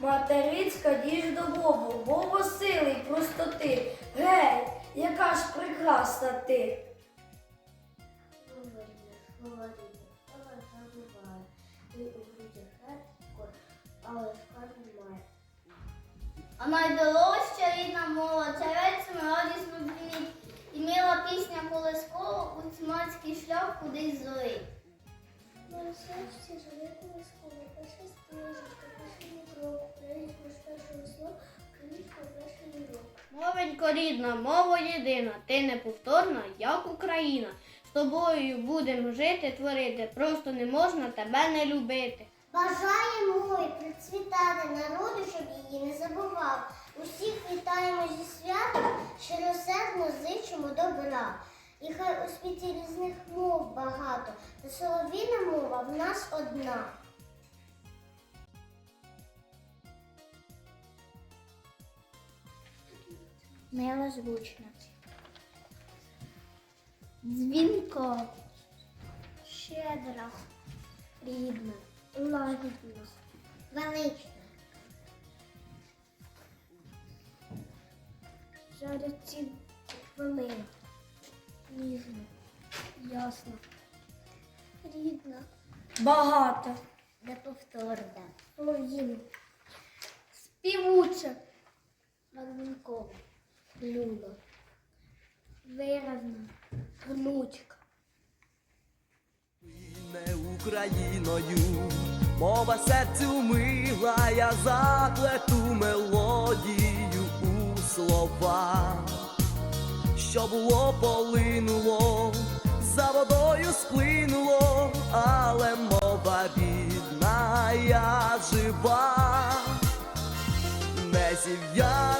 Материцька діж до Богу, Богу сили й простоти. Гей, яка ж прекрасна ти. А найдорожча рідна мова, царецям радісно дзвінить, і мила пісня колисково у цмацький шлях кудись зорить. На серці живе колисково, урок. Мовенько рідна, мова єдина, ти неповторна, як Україна. З тобою будемо жити, творити, просто не можна тебе не любити. Бажаємо мові процвітати народу, щоб її не забував. Усіх вітаємо зі святом, щиросердно зичимо добра. І хай у світі різних мов багато, та солов'їна мова в нас одна. Милозвучно. Дзвінко. Щедра, рідна, лагідна, велична. Жаряці хвилин, ніжна, ясна, рідна, Багато. неповторна, солов'їна, співуча, ранкова, люба, виразна, гнучка. Не Україною, мова серцю мила, я заплету мелодію у слова, що було полинуло, за водою сплинуло, але мова рідна, я жива, не джерело.